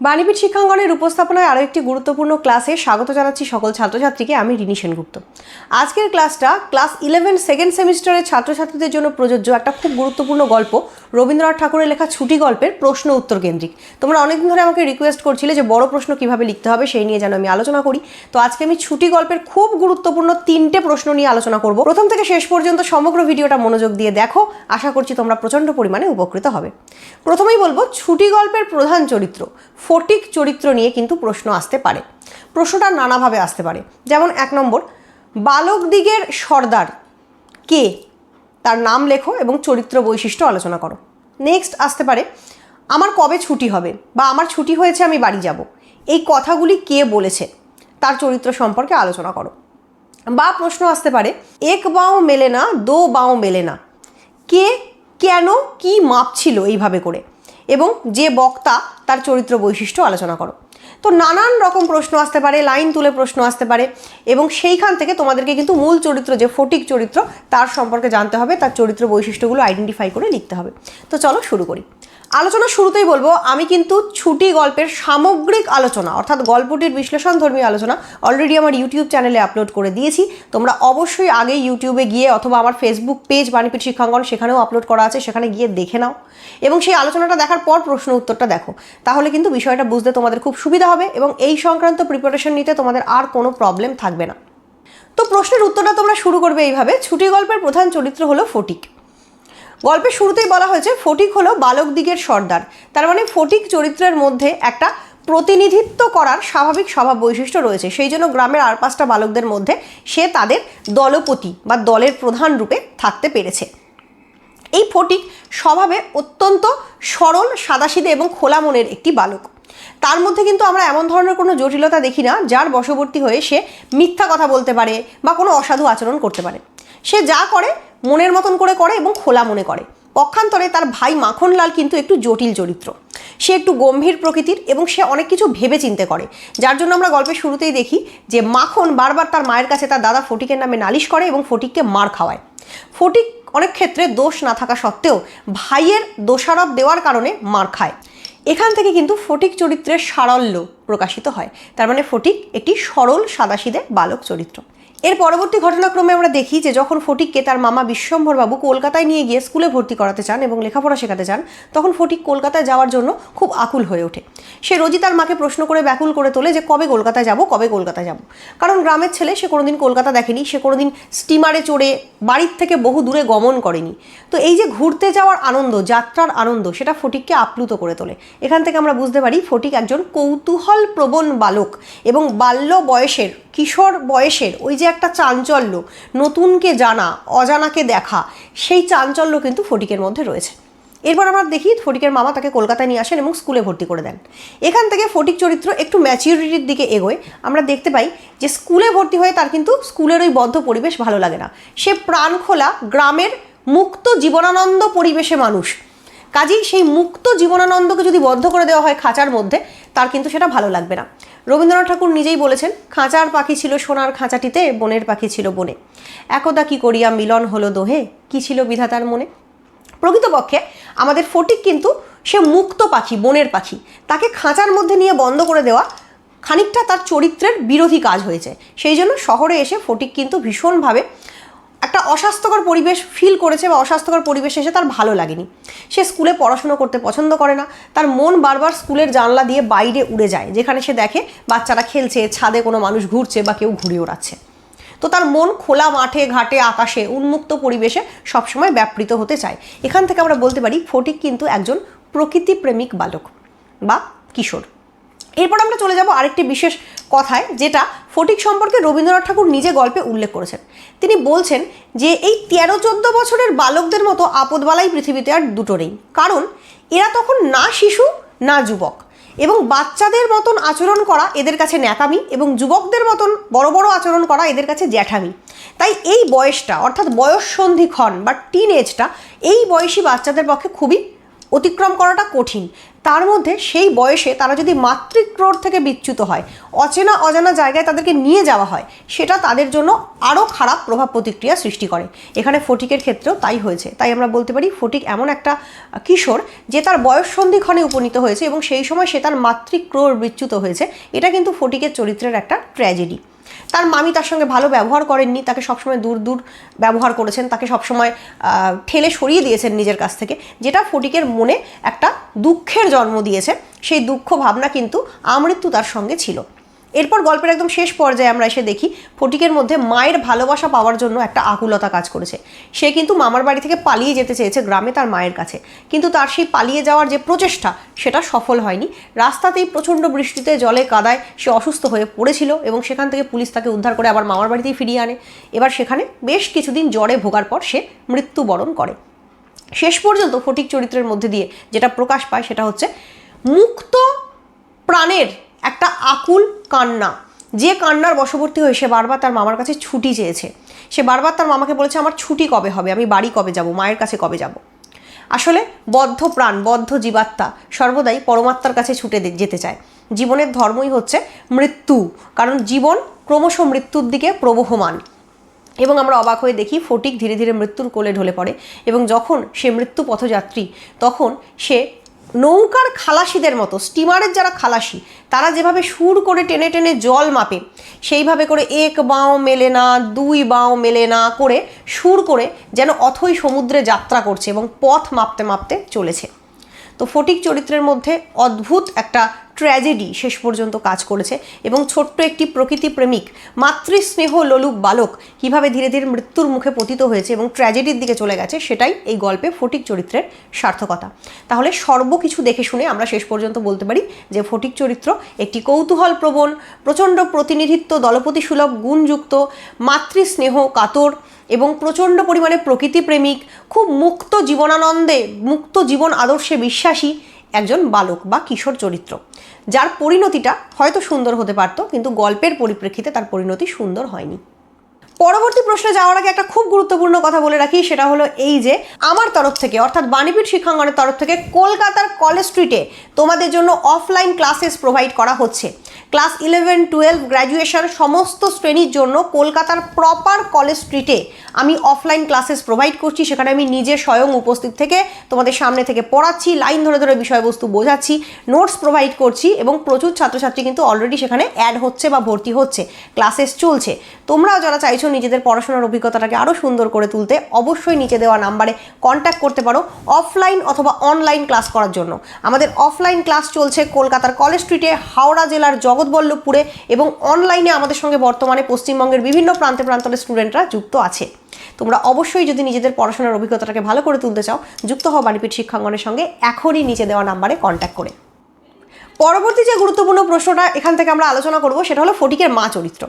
বাণীপীঠ শিক্ষাঙ্গনের উপস্থাপনায় আরও একটি গুরুত্বপূর্ণ ক্লাসে স্বাগত জানাচ্ছি সকল ছাত্রছাত্রীকে। আমি রিনি সেনগুপ্ত। আজকের ক্লাসটা ক্লাস ইলেভেন সেকেন্ড সেমিস্টারের ছাত্রছাত্রীদের জন্য প্রযোজ্য একটা খুব গুরুত্বপূর্ণ গল্প। রবীন্দ্রনাথ ঠাকুরের লেখা ছুটি গল্পের প্রশ্ন উত্তর কেন্দ্রিক। তোমরা অনেকদিন ধরে আমাকে রিকোয়েস্ট করছিলে যে বড় প্রশ্ন কীভাবে লিখতে হবে সেই নিয়ে যেন আমি আলোচনা করি। তো আজকে আমি ছুটি গল্পের খুব গুরুত্বপূর্ণ তিনটে প্রশ্ন নিয়ে আলোচনা করব। প্রথম থেকে শেষ পর্যন্ত সমগ্র ভিডিওটা মনোযোগ দিয়ে দেখো। আশা করছি তোমরা প্রচণ্ড পরিমাণে উপকৃত হবে। প্রথমেই বলব, ছুটি গল্পের প্রধান চরিত্র। ফটিক চরিত্র নিয়ে কিন্তু প্রশ্ন আসতে পারে। প্রশ্নটা নানাভাবে আসতে পারে। যেমন এক নম্বর, বালক দিগের সর্দার কে? তার নাম লেখো এবং চরিত্র বৈশিষ্ট্য আলোচনা করো। নেক্সট আসতে পারে, আমার কবে ছুটি হবে বা আমার ছুটি হয়েছে আমি বাড়ি যাব। এই কথাগুলি কে বলেছে? তার চরিত্র সম্পর্কে আলোচনা করো। বা প্রশ্ন আসতে পারে, এক বাও মেলে না, দো বাও মেলে না। কে, কেন, কি মাপ ছিল এইভাবে করে? এবং যে বক্তা তার চরিত্র বৈশিষ্ট্য আলোচনা করো। তো নানান রকম প্রশ্ন আসতে পারে, লাইন তুলে প্রশ্ন আসতে পারে এবং সেইখান থেকে তোমাদেরকে কিন্তু মূল চরিত্র যে ফটিক চরিত্র, তার সম্পর্কে জানতে হবে, তার চরিত্র বৈশিষ্ট্যগুলো আইডেন্টিফাই করে লিখতে হবে। তো চলো শুরু করি। আলোচনা শুরুতেই বলব, আমি কিন্তু ছুটি গল্পের সামগ্রিক আলোচনা, অর্থাৎ গল্পটির বিশ্লেষণ ধর্মী আলোচনা অলরেডি আমার ইউটিউব চ্যানেলে আপলোড করে দিয়েছি। তোমরা অবশ্যই আগে ইউটিউবে গিয়ে অথবা আমার ফেসবুক পেজ বাণীপীঠ শিক্ষাঙ্গন, সেখানেও আপলোড করা আছে, সেখানে গিয়ে দেখে নাও। এবং সেই আলোচনাটা দেখার পর প্রশ্ন উত্তরটা দেখো। তাহলে কিন্তু বিষয়টা বুঝতে তোমাদের খুব সুবিধা হবে এবং এই সংক্রান্ত প্রিপারেশন নিতে তোমাদের আর কোনো প্রবলেম থাকবে না। তো প্রশ্নের উত্তরটা তোমরা শুরু করবে এইভাবে, ছুটি গল্পের প্রধান চরিত্র হলো ফটিক। গল্পের শুরুতেই বলা হয়েছে, ফটিক হলো বালক দিগের সর্দার। তার মানে ফটিক চরিত্রের মধ্যে একটা প্রতিনিধিত্ব করার স্বাভাবিক স্বভাব বৈশিষ্ট্য রয়েছে। সেই জন্য গ্রামের আর পাঁচটা বালকদের মধ্যে সে তাদের দলপতি বা দলের প্রধান রূপে থাকতে পেরেছে। এই ফটিক স্বভাবে অত্যন্ত সরল, সাদাসিধে এবং খোলা মনের একটি বালক। তার মধ্যে কিন্তু আমরা এমন ধরনের কোনো জটিলতা দেখি না, যার বশবর্তী হয়ে সে মিথ্যা কথা বলতে পারে বা কোনো অসাধু আচরণ করতে পারে। সে যা করে মনের মতন করে করে এবং খোলা মনে করে। পক্ষান্তরে তার ভাই মাখনলাল কিন্তু একটু জটিল চরিত্র। সে একটু গম্ভীর প্রকৃতির এবং সে অনেক কিছু ভেবে চিন্তে করে। যার জন্য আমরা গল্পের শুরুতেই দেখি যে মাখন বারবার তার মায়ের কাছে তার দাদা ফটিকের নামে নালিশ করে এবং ফটিককে মার খাওয়ায়। ফটিক অনেক ক্ষেত্রে দোষ না থাকা সত্ত্বেও ভাইয়ের দোষারোপ দেওয়ার কারণে মার খায়। এখান থেকে কিন্তু ফটিক চরিত্রের সারল্য প্রকাশিত হয়। তার মানে ফটিক একটি সরল সাদাসিদে বালক চরিত্র। এর পরবর্তী ঘটনাক্রমে আমরা দেখি যে যখন ফটিককে তার মামা বিশ্বম্ভরবাবু কলকাতায় নিয়ে গিয়ে স্কুলে ভর্তি করাতে চান এবং লেখাপড়া শেখাতে চান, তখন ফটিক কলকাতায় যাওয়ার জন্য খুব আকুল হয়ে ওঠে। সে রোজই তার মাকে প্রশ্ন করে ব্যাকুল করে তোলে যে কবে কলকাতায় যাব, কবে কলকাতায় যাব। কারণ গ্রামের ছেলে সে কোনোদিন কলকাতা দেখেনি, সে কোনোদিন স্টিমারে চড়ে বাড়ির থেকে বহু দূরে গমন করেনি। তো এই যে ঘুরতে যাওয়ার আনন্দ, যাত্রার আনন্দ, সেটা ফটিককে আপ্লুত করে তোলে। এখান থেকে আমরা বুঝতে পারি ফটিক একজন কৌতূহল প্রবণ বালক এবং বাল্য বয়সের, কিশোর বয়সের ওই যে একটা চাঞ্চল্য, নতুনকে জানা, অজানাকে দেখা, সেই চাঞ্চল্য কিন্তু ফটিকের মধ্যে রয়েছে। এরপর আমরা দেখি ফটিকের মামা তাকে কলকাতায় নিয়ে আসেন এবং স্কুলে ভর্তি করে দেন। এখান থেকে ফটিক চরিত্র একটু ম্যাচিউরিটির দিকে এগোয়। আমরা দেখতে পাই যে স্কুলে ভর্তি হয়ে তার কিন্তু স্কুলের ওই বদ্ধ পরিবেশ ভালো লাগে না। সে প্রাণ খোলা গ্রামের মুক্ত জীবনানন্দ পরিবেশে মানুষ। কাজেই সেই মুক্ত জীবনানন্দকে যদি বদ্ধ করে দেওয়া হয় খাঁচার মধ্যে, তার কিন্তু সেটা ভালো লাগবে না। রবীন্দ্রনাথ ঠাকুর নিজেই বলেছেন, খাঁচার পাখি ছিল সোনার খাঁচাটিতে, বনের পাখি ছিল বনে। একদা কি করিয়া মিলন হলো দোহে? কি ছিল বিধাতার মনে? প্রকৃতপক্ষে আমাদের ফটিক কিন্তু সে মুক্ত পাখি, বনের পাখি। তাকে খাঁচার মধ্যে নিয়ে বন্ধ করে দেওয়া খানিকটা তার চরিত্রের বিরোধী কাজ হয়েছে। সেই জন্য শহরে এসে ফটিক কিন্তু ভীষণভাবে একটা অস্বাস্থ্যকর পরিবেশ ফিল করেছে বা অস্বাস্থ্যকর পরিবেশ এসে তার ভালো লাগেনি। সে স্কুলে পড়াশুনো করতে পছন্দ করে না। তার মন বারবার স্কুলের জানলা দিয়ে বাইরে উড়ে যায়, যেখানে সে দেখে বাচ্চারা খেলছে, ছাদে কোনো মানুষ ঘুরছে বা কেউ ঘুরে ওড়াচ্ছে। তো তার মন খোলা মাঠে, ঘাটে, আকাশে, উন্মুক্ত পরিবেশে সবসময় ব্যাপৃত হতে চায়। এখান থেকে আমরা বলতে পারি, ফটিক কিন্তু একজন প্রকৃতিপ্রেমিক বালক বা কিশোর। এরপর আমরা চলে যাব আরেকটি বিশেষ কথায়, যেটা ফটিক সম্পর্কে রবীন্দ্রনাথ ঠাকুর নিজে গল্পে উল্লেখ করেছেন। তিনি বলছেন যে, এই তেরো চোদ্দ বছরের বালকদের মতো আপদবালাই পৃথিবীতে আর দুটো নেই। কারণ, এরা তখন না শিশু, না যুবক। এবং বাচ্চাদের মতন আচরণ করা এদের কাছে ন্যাকামি এবং যুবকদের মতন বড় বড় আচরণ করা এদের কাছে জ্যাঠামি। তাই এই বয়সটা, অর্থাৎ বয়স সন্ধিক্ষণ বা টিন এজটা এই বয়সী বাচ্চাদের পক্ষে খুবই অতিক্রম করাটা কঠিন। তার মধ্যে সেই বয়সে তারা যদি মাতৃক্রোড় থেকে বিচ্যুত হয়, অচেনা অজানা জায়গায় তাদেরকে নিয়ে যাওয়া হয়, সেটা তাদের জন্য আরও খারাপ প্রভাব প্রতিক্রিয়া সৃষ্টি করে। এখানে ফটিকের ক্ষেত্রেও তাই হয়েছে। তাই আমরা বলতে পারি, ফটিক এমন একটা কিশোর যে তার বয়স সন্ধিক্ষণে উপনীত হয়েছে এবং সেই সময় সে তার মাতৃক্রোড় বিচ্যুত হয়েছে। এটা কিন্তু ফটিকের চরিত্রের একটা ট্র্যাজেডি তার মামি তার সঙ্গে ভালো ব্যবহার করেননি, তাকে সবসময় দূর দূর ব্যবহার করেছেন, তাকে সবসময় ঠেলে সরিয়ে দিয়েছেন নিজের কাছ থেকে, যেটা ফটিকের মনে একটা দুঃখের জন্ম দিয়েছে। সেই দুঃখ ভাবনা কিন্তু আমৃত্যু তার সঙ্গে ছিল। এরপর গল্পের একদম শেষ পর্যায়ে আমরা এসে দেখি ফটিকের মধ্যে মায়ের ভালোবাসা পাওয়ার জন্য একটা আকুলতা কাজ করেছে। সে কিন্তু মামার বাড়ি থেকে পালিয়ে যেতে চেয়েছে গ্রামে তার মায়ের কাছে। কিন্তু তার সেই পালিয়ে যাওয়ার যে প্রচেষ্টা, সেটা সফল হয়নি। রাস্তাতেই প্রচণ্ড বৃষ্টিতে জলে কাদায় সে অসুস্থ হয়ে পড়েছিল এবং সেখান থেকে পুলিশ তাকে উদ্ধার করে আবার মামার বাড়িতেই ফিরিয়ে আনে। এবার সেখানে বেশ কিছুদিন জ্বরে ভোগার পর সে মৃত্যুবরণ করে। শেষ পর্যন্ত ফটিক চরিত্রের মধ্যে দিয়ে যেটা প্রকাশ পায় সেটা হচ্ছে, মুক্ত প্রাণের একটা আকুল কান্না। যে কান্নার বশবর্তী হয়ে সে বারবার তার মামার কাছে ছুটি চেয়েছে। সে বারবার তার মামাকে বলেছে, আমার ছুটি কবে হবে? আমি বাড়ি কবে যাব? মায়ের কাছে কবে যাব? আসলে বদ্ধ প্রাণ, বদ্ধ জীবাত্মা সর্বদাই পরমাত্মার কাছে ছুটে যেতে চায়। জীবনের ধর্মই হচ্ছে মৃত্যু, কারণ জীবন ক্রমশ মৃত্যুর দিকে প্রবহমান। এবং আমরা অবাক হয়ে দেখি, ফটিক ধীরে ধীরে মৃত্যুর কোলে ঢলে পড়ে এবং যখন সে মৃত্যু পথযাত্রী তখন সে নৌকার খালাসিদের মতো স্টিমারের যারা খালাসি, তারা যেভাবে সুর করে টেনে টেনে জল মাপে, সেইভাবে করে এক বাঁও মেলে না, দুই বাঁও মেলে না করে সুর করে যেন অথই সমুদ্রে যাত্রা করছে এবং পথ মাপতে মাপতে চলেছে। তো ফটিক চরিত্রের মধ্যে অদ্ভুত একটা ট্র্যাজেডি শেষ পর্যন্ত কাজ করেছে এবং ছোট্ট একটি প্রকৃতি প্রেমিক, মাতৃস্নেহ লোলুপ বালক কীভাবে ধীরে ধীরে মৃত্যুর মুখে পতিত হয়েছে এবং ট্র্যাজেডির দিকে চলে গেছে সেটাই এই গল্পে ফটিক চরিত্রের সার্থকতা। তাহলে সর্বকিছু দেখে শুনে আমরা শেষ পর্যন্ত বলতে পারি যে ফটিক চরিত্র একটি কৌতূহল প্রবণ প্রচণ্ড প্রতিনিধিত্ব, দলপতি সুলভ, গুণযুক্ত, মাতৃস্নেহ, কাতর এবং প্রচণ্ড পরিমাণে প্রকৃতিপ্রেমিক খুব মুক্ত জীবনানন্দে, মুক্ত জীবন আদর্শে বিশ্বাসী একজন বালক বা কিশোর চরিত্র। যার পরিণতিটা হয়তো সুন্দর হতে পারত, কিন্তু গল্পের পরিপ্রেক্ষিতে তার পরিণতি সুন্দর হয়নি। পরবর্তী প্রশ্নে যাওয়ার আগে একটা খুব গুরুত্বপূর্ণ কথা বলে রাখি, সেটা হলো এই যে, আমার তরফ থেকে, অর্থাৎ বাণীপীঠ শিক্ষাঙ্গনের তরফ থেকে কলকাতার কলেজ স্ট্রিটে তোমাদের জন্য অফলাইন ক্লাসেস প্রোভাইড করা হচ্ছে। ক্লাস ইলেভেন, টুয়েলভ গ্র্যাজুয়েশন সমস্ত শ্রেণির জন্য কলকাতার প্রপার কলেজ স্ট্রিটে আমি অফলাইন ক্লাসেস প্রোভাইড করছি। সেখানে আমি নিজে স্বয়ং উপস্থিত থেকে তোমাদের সামনে থেকে পড়াচ্ছি, লাইন ধরে ধরে বিষয়বস্তু বোঝাচ্ছি, নোটস প্রোভাইড করছি এবং প্রচুর ছাত্রছাত্রী কিন্তু অলরেডি সেখানে অ্যাড হচ্ছে বা ভর্তি হচ্ছে, ক্লাসেস চলছে। তোমরাও যারা চাইছো নিজেদের পড়াশোনার অভিজ্ঞতাটাকে আরও সুন্দর করে তুলতে, অবশ্যই নিচে দেওয়া নাম্বারে কন্ট্যাক্ট করতে পারো অফলাইন অথবা অনলাইন ক্লাস করার জন্য। আমাদের অফলাইন ক্লাস চলছে কলকাতার কলেজ স্ট্রিটে, হাওড়া জেলার জগৎবল্লভপুরে এবং অনলাইনে আমাদের সঙ্গে বর্তমানে পশ্চিমবঙ্গের বিভিন্ন প্রান্তে প্রান্তরের স্টুডেন্টরা যুক্ত আছে। তোমরা অবশ্যই যদি নিজেদের পড়াশোনার অভিজ্ঞতাটাকে ভালো করে তুলতে চাও, যুক্ত হওয়া বাণীপীঠ শিক্ষাঙ্গনের সঙ্গে, এখনই নিচে দেওয়া নাম্বারে কন্ট্যাক্ট করে। পরবর্তী যে গুরুত্বপূর্ণ প্রশ্নটা এখান থেকে আমরা আলোচনা করব, সেটা হলো ফটিকের মা চরিত্র।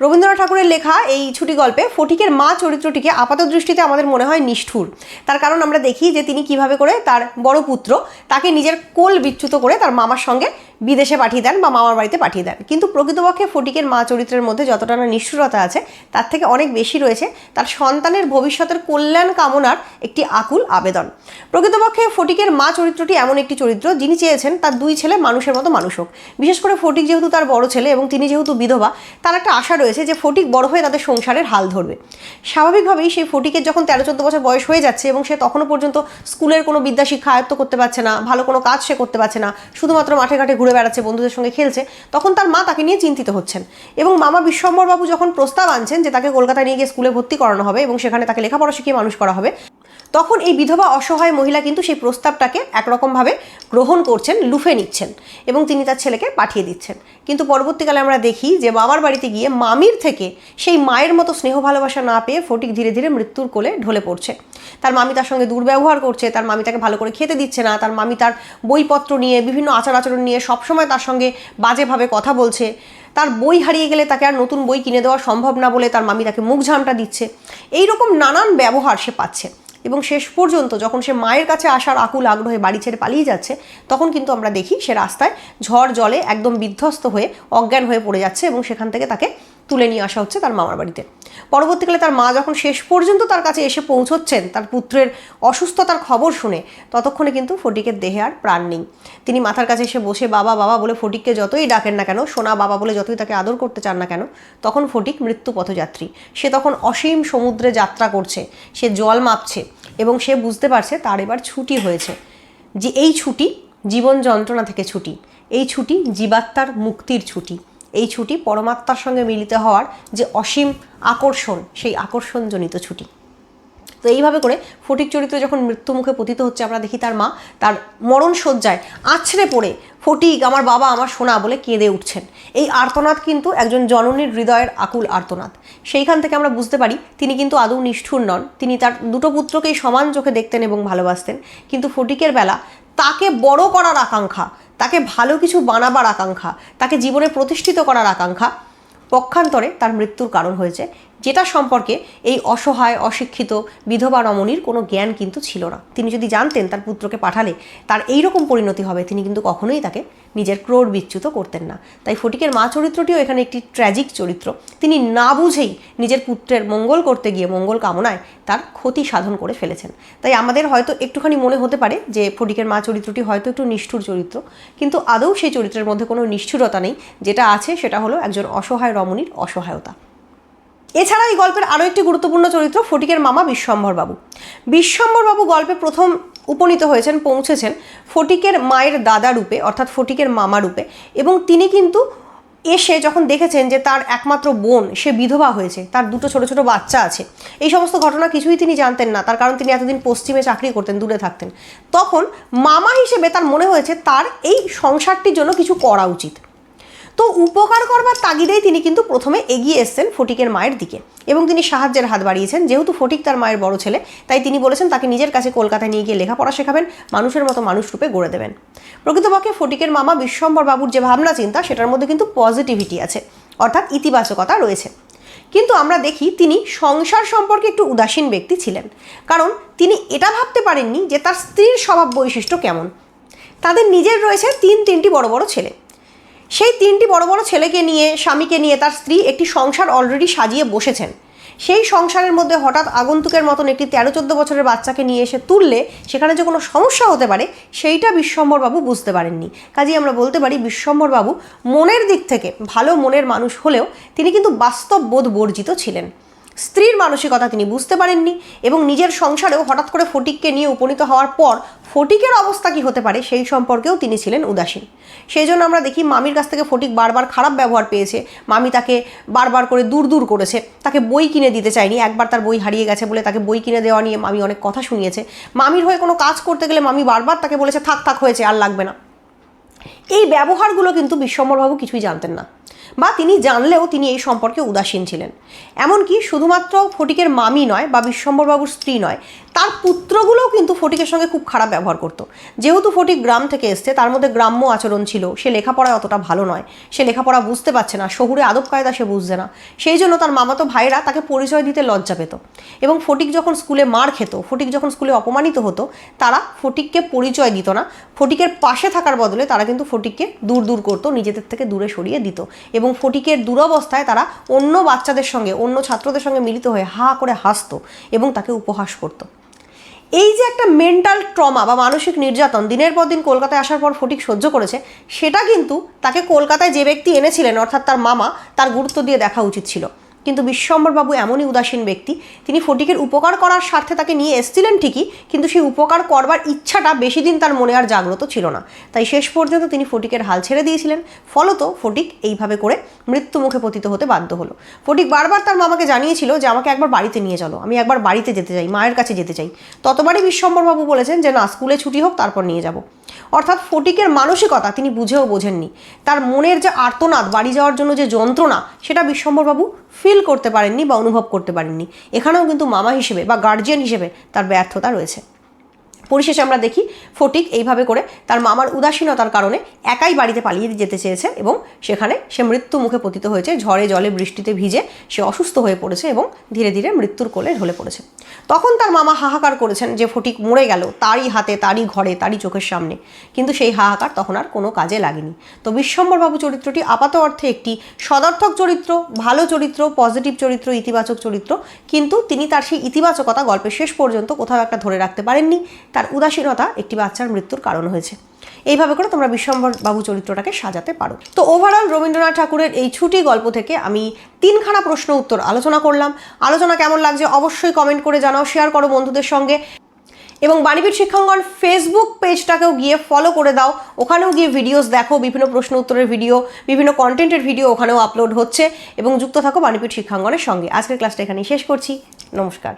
রবীন্দ্রনাথ ঠাকুরের লেখা এই ছুটি গল্পে ফটিকের মা চরিত্রটিকে আপাত দৃষ্টিতে আমাদের মনে হয় নিষ্ঠুর। তার কারণ আমরা দেখি যে তিনি কীভাবে করে তার বড় পুত্র তাকে নিজের কোল বিচ্যুত করে তার মামার সঙ্গে বিদেশে পাঠিয়ে দেন বা মামার বাড়িতে পাঠিয়ে দেন। কিন্তু প্রকৃতপক্ষে ফটিকের মা চরিত্রের মধ্যে যতটা না নিষ্ঠুরতা আছে, তার থেকে অনেক বেশি রয়েছে তার সন্তানের ভবিষ্যতের কল্যাণ কামনার একটি আকুল আবেদন। প্রকৃতপক্ষে ফটিকের মা চরিত্রটি এমন একটি চরিত্র, যিনি চেয়েছেন তার দুই ছেলে মানুষের মতো মানুষ হোক। বিশেষ করে ফটিক যেহেতু তার বড় ছেলে এবং তিনি যেহেতু বিধবা, তার একটা আশা রয়েছে যে ফটিক বড় হয়ে তাদের সংসারের হাল ধরবে। স্বাভাবিকভাবেই সেই ফটিকের যখন তেরো, চোদ্দ বছর বয়স হয়ে যাচ্ছে এবং সে তখনও পর্যন্ত স্কুলের কোনো বিদ্যা শিক্ষা আয়ত্ত করতে পারছে না, ভালো কোনো কাজ সে করতে পারছে না, শুধুমাত্র মাঠে ঘাটে ঘুরে বেড়াচ্ছে, বন্ধুদের সঙ্গে খেলছে, তখন তার মা তাকে নিয়ে চিন্তিত হচ্ছেন। এবং মামা বিশ্বম্বরবাবু যখন প্রস্তাব আনছেন যে তাকে কলকাতায় নিয়ে গিয়ে স্কুলে ভর্তি করানো হবে এবং সেখানে তাকে লেখাপড়া শিখিয়ে মানুষ করা হবে তখন এই বিধবা অসহায় মহিলা কিন্তু সেই প্রস্তাবটাকে একরকমভাবে গ্রহণ করছেন, লুফে নিচ্ছেন এবং তিনি তার ছেলেকে পাঠিয়ে দিচ্ছেন। কিন্তু পরবর্তীকালে আমরা দেখি যে বাবার বাড়িতে গিয়ে মামির থেকে সেই মায়ের মতো স্নেহ ভালোবাসা না পেয়ে ফটিক ধীরে ধীরে মৃত্যুর কোলে ঢলে পড়ছে। তার মামি তার সঙ্গে দুর্ব্যবহার করছে, তার মামি তাকে ভালো করে খেতে দিচ্ছে না, তার মামি তার বইপত্র নিয়ে, বিভিন্ন আচার আচরণ নিয়ে সবসময় তার সঙ্গে বাজেভাবে কথা বলছে। তার বই হারিয়ে গেলে তাকে আর নতুন বই কিনে দেওয়া সম্ভব না বলে তার মামি তাকে মুখ ঝামটা দিচ্ছে। এই রকম নানান ব্যবহার সে পাচ্ছে। এবং শেষ পর্যন্ত যখন সে মায়ের কাছে আসার আকুল আগ্রহে বাড়ি ছেড়ে পালিয়ে যাচ্ছে, তখন কিন্তু আমরা দেখি সে রাস্তায় ঝড় জলে একদম বিধ্বস্ত হয়ে অজ্ঞান হয়ে পড়ে যাচ্ছে এবং সেখান থেকে তাকে তুলে নিয়ে আসা হচ্ছে তার মামার বাড়িতে। পরবর্তীকালে তার মা যখন শেষ পর্যন্ত তার কাছে এসে পৌঁছচ্ছেন, তার পুত্রের অসুস্থতার খবর শুনে, ততক্ষণে কিন্তু ফটিকের দেহে আর প্রাণ নেই। তিনি মাথার কাছে এসে বসে বাবা বাবা বলে ফটিককে যতই ডাকেন না কেন, সোনা বাবা বলে যতই তাকে আদর করতে চান না কেন, তখন ফটিক মৃত্যু পথযাত্রী। সে তখন অসীম সমুদ্রে যাত্রা করছে, সে জল মাপছে এবং সে বুঝতে পারছে তার এবার ছুটি হয়েছে। যে এই ছুটি জীবন যন্ত্রণা থেকে ছুটি, এই ছুটি জীবাত্মার মুক্তির ছুটি। এই ছুটি পরমাত্মার সঙ্গে মিলিত হওয়ার যে অসীম আকর্ষণ, সেই আকর্ষণজনিত ছুটি। তো এইভাবে করে ফটিক চরিত্র যখন মৃত্যুমুখে পতিত হচ্ছে, আমরা দেখি তার মা তার মরণ শয্যায় আছড়ে পড়ে, ফটিক, আমার বাবা আমার সোনা বলে কেঁদে উঠছেন। এই আর্তনাদ কিন্তু একজন জননীর হৃদয়ের আকুল আর্তনাদ। সেইখান থেকে আমরা বুঝতে পারি তিনি কিন্তু আদৌ নিষ্ঠুর নন। তিনি তার দুটো পুত্রকেই সমান চোখে দেখতেন এবং ভালোবাসতেন। কিন্তু ফটিকের বেলা তাকে বড় করার আকাঙ্ক্ষা তাকে ভালো কিছু বানাবার আকাঙ্ক্ষা, তাকে জীবনে প্রতিষ্ঠিত করার আকাঙ্ক্ষা, পক্ষান্তরে তার মৃত্যুর কারণ হয়েছে। যেটা সম্পর্কে এই অসহায়, অশিক্ষিত বিধবা রমণীর কোনো জ্ঞান কিন্তু ছিল না। তিনি যদি জানতেন তার পুত্রকে পাঠালে তার এই রকম পরিণতি হবে, তিনি কিন্তু কখনোই তাকে নিজের ক্রোড় বিচ্যুত করতেন না। তাই ফটিকের মা চরিত্রটিও এখানে একটি ট্র্যাজিক চরিত্র। তিনি না বুঝেই নিজের পুত্রের মঙ্গল করতে গিয়ে মঙ্গল কামনায় তার ক্ষতি সাধন করে ফেলেছেন। তাই আমাদের হয়তো একটুখানি মনে হতে পারে যে ফটিকের মা চরিত্রটি হয়তো একটু নিষ্ঠুর চরিত্র, কিন্তু আদৌ সেই চরিত্রের মধ্যে কোনো নিষ্ঠুরতা নেই। যেটা আছে সেটা হলো একজন অসহায় রমণীর অসহায়তা। এছাড়া এই গল্পের আরও একটি গুরুত্বপূর্ণ চরিত্র ফটিকের মামা বিশ্বম্ভরবাবু। বিশ্বম্ভরবাবু গল্পে প্রথম উপনীত হয়েছেন, পৌঁছেছেন ফটিকের মায়ের দাদা রূপে, অর্থাৎ ফটিকের মামা রূপে। এবং তিনি কিন্তু এসে যখন দেখেছেন যে তার একমাত্র বোন, সে বিধবা হয়েছে, তার দুটো ছোট ছোট বাচ্চা আছে, এই সমস্ত ঘটনা কিছুই তিনি জানতেন না। তার কারণ তিনি এতদিন পশ্চিমে চাকরি করতেন, দূরে থাকতেন। তখন মামা হিসেবে তার মনে হয়েছে, তার এই সংসারটির জন্য কিছু করা উচিত। তো উপকার করবার তাগিদেই তিনি কিন্তু প্রথমে এগিয়ে এসছেন ফটিকের মায়ের দিকে এবং তিনি সাহায্যের হাত বাড়িয়েছেন। যেহেতু ফটিক তার মায়ের বড় ছেলে, তাই তিনি বলেছেন তাকে নিজের কাছে কলকাতায় নিয়ে গিয়ে লেখাপড়া শেখাবেন, মানুষের মতো মানুষ রূপে গড়ে দেবেন। প্রকৃতপক্ষে ফটিকের মামা বিশ্বম্বর বাবুর যে ভাবনা চিন্তা, সেটার মধ্যে কিন্তু পজিটিভিটি আছে, অর্থাৎ ইতিবাচকতা রয়েছে। কিন্তু আমরা দেখি তিনি সংসার সম্পর্কে একটু উদাসীন ব্যক্তি ছিলেন, কারণ তিনি এটা ভাবতে পারেননি যে তার স্ত্রীর স্বভাব বৈশিষ্ট্য কেমন। তাদের নিজের রয়েছে তিন তিনটি বড় বড় ছেলে। সেই তিনটি বড় বড় ছেলেকে নিয়ে, স্বামীকে নিয়ে তার স্ত্রী একটি সংসার অলরেডি সাজিয়ে বসেছেন। সেই সংসারের মধ্যে হঠাৎ আগন্তুকের মতন একটি তেরো চোদ্দ বছরের বাচ্চাকে নিয়ে এসে তুললে সেখানে যে কোনো সমস্যা হতে পারে, সেইটা বিশ্বম্বরবাবু বুঝতে পারেননি। কাজেই আমরা বলতে পারি বিশ্বম্বরবাবু মনের দিক থেকে ভালো মনের মানুষ হলেও তিনি কিন্তু বাস্তব বোধ বর্জিত ছিলেন। স্ত্রীর মানসিকতা তিনি বুঝতে পারেননি এবং নিজের সংসারেও হঠাৎ করে ফটিককে নিয়ে উপনীত হওয়ার পর ফটিকের অবস্থা কি হতে পারে সেই সম্পর্কেও তিনি ছিলেন উদাসীন। সেই জন্য আমরা দেখি মামির কাছ থেকে ফটিক বারবার খারাপ ব্যবহার পেয়েছে। মামি তাকে বারবার করে দূর দূর করেছে। তাকে বই কিনে দিতে চায়নি। একবার তার বই হারিয়ে গেছে বলে তাকে বই কিনে দেওয়া নিয়ে মামি অনেক কথা শুনিয়েছে। মামির হয়ে কোনো কাজ করতে গেলে মামি বারবার তাকে বলেছে, থাক থাক, হয়েছে, আর লাগবে না। এই ব্যবহারগুলো কিন্তু বিশ্বম্বরবাবু কিছুই জানতেন না। বা তিনি জানলেও তিনি এই সম্পর্কে উদাসীন ছিলেন। এমনকি শুধুমাত্র ফটিকের মামি নয় বা বিশ্বম্বরবাবুর স্ত্রী নয়, তার পুত্রগুলোও কিন্তু ফটিকের সঙ্গে খুব খারাপ ব্যবহার করতো। যেহেতু ফটিক গ্রাম থেকে এসছে, তার মধ্যে গ্রাম্য আচরণ ছিল, সে লেখাপড়ায় অতটা ভালো নয়। সে লেখাপড়া বুঝতে পারছে না, শহুরে আদব কায়দা সে বুঝছে না। সেই জন্য তার মামাতো ভাইরা তাকে পরিচয় দিতে লজ্জা পেত। এবং ফটিক যখন স্কুলে মার খেত, ফটিক যখন স্কুলে অপমানিত হতো, তারা ফটিককে পরিচয় দিত না। ফটিকের পাশে থাকার বদলে তারা কিন্তু ফটিককে দূর দূর করতো, নিজেদের থেকে দূরে সরিয়ে দিত। এবং ফটিকের দুরবস্থায় তারা অন্য বাচ্চাদের সঙ্গে, অন্য ছাত্রদের সঙ্গে মিলিত হয়ে হা করে হাসতো এবং তাকে উপহাস করতো। এই যে একটা মেন্টাল ট্রমা বা মানসিক নির্যাতন দিনের পর দিন কলকাতায় আসার পর ফটিক সহ্য করেছে, সেটা কিন্তু তাকে কলকাতায় যে ব্যক্তি এনেছিলেন, অর্থাৎ তার মামা, তার গুরুত্ব দিয়ে দেখা উচিত ছিল। কিন্তু বিশ্বম্বরবাবু এমনই উদাসীন ব্যক্তি, তিনি ফটিকের উপকার করার স্বার্থে তাকে নিয়ে এসেছিলেন ঠিকই, কিন্তু সেই উপকার করবার ইচ্ছাটা বেশি দিন তার মনে আর জাগ্রত ছিল না। তাই শেষ পর্যন্ত তিনি ফটিকের হাল ছেড়ে দিয়েছিলেন, ফলত ফটিক এইভাবে করে মৃত্যুমুখে পতিত হতে বাধ্য হলো। ফটিক বারবার তার মামাকে জানিয়েছিল যে, আমাকে একবার বাড়িতে নিয়ে চলো, আমি একবার বাড়িতে যেতে চাই, মায়ের কাছে যেতে চাই। ততবারই বিশ্বম্বরবাবু বলেছেন যে, না, স্কুলে ছুটি হোক, তারপর নিয়ে যাব। অর্থাৎ ফটিকের মানসিকতা তিনি বুঝেও বোঝেননি। তার মনের যে আর্তনাদ, বাড়ি যাওয়ার জন্য যে যন্ত্রণা, সেটা বিশ্বম্বরবাবু ফিল করতে পারেননি বা অনুভব করতে পারেননি। এখানেও কিন্তু মামা হিসেবে বা গার্জিয়ান হিসেবে তার ব্যর্থতা রয়েছে। পরিশেষে আমরা দেখি ফটিক এইভাবে করে তার মামার উদাসীনতার কারণে একাই বাড়িতে পালিয়ে যেতে চেয়েছে এবং সেখানে সে মৃত্যু মুখে পতিত হয়েছে, ঝড়ে জলে বৃষ্টিতে ভিজে সে অসুস্থ হয়ে পড়েছে এবং ধীরে ধীরে মৃত্যুর কোলে ঢলে পড়েছে। তখন তার মামা হাহাকার করেছেন যে ফটিক মরে গেল, তারই হাতে, তারই ঘরে, তারই চোখের সামনে। কিন্তু সেই হাহাকার তখন আর কোনো কাজে লাগেনি। তো বিশ্বম্বরবাবু চরিত্রটি আপাত অর্থে একটি সদর্থক চরিত্র, ভালো চরিত্র, পজিটিভ চরিত্র, ইতিবাচক চরিত্র। কিন্তু তিনি তার সেই ইতিবাচকতা গল্পের শেষ পর্যন্ত কোথাও একটা ধরে রাখতে পারেননি। তার উদাসীনতা একটি বাচ্চার মৃত্যুর কারণ হয়েছে। এইভাবে করে তোমরা বিশ্বম্বর বাবু চরিত্রটাকে সাজাতে পারো। তো ওভারঅল রবীন্দ্রনাথ ঠাকুরের এই ছুটি গল্প থেকে আমি তিনখানা প্রশ্ন উত্তর আলোচনা করলাম। আলোচনা কেমন লাগছে অবশ্যই কমেন্ট করে জানাও শেয়ার করো বন্ধুদের সঙ্গে। এবং বাণীপীঠ শিক্ষাঙ্গন ফেসবুক পেজটাকেও গিয়ে ফলো করে দাও। ওখানেও গিয়ে ভিডিওস দেখো, বিভিন্ন প্রশ্ন উত্তরের ভিডিও বিভিন্ন কন্টেন্টের ভিডিও ওখানেও আপলোড হচ্ছে। এবং যুক্ত থাকো বাণীপীঠ শিক্ষাঙ্গনের সঙ্গে। আজকের ক্লাসটা এখানেই শেষ করছি। নমস্কার।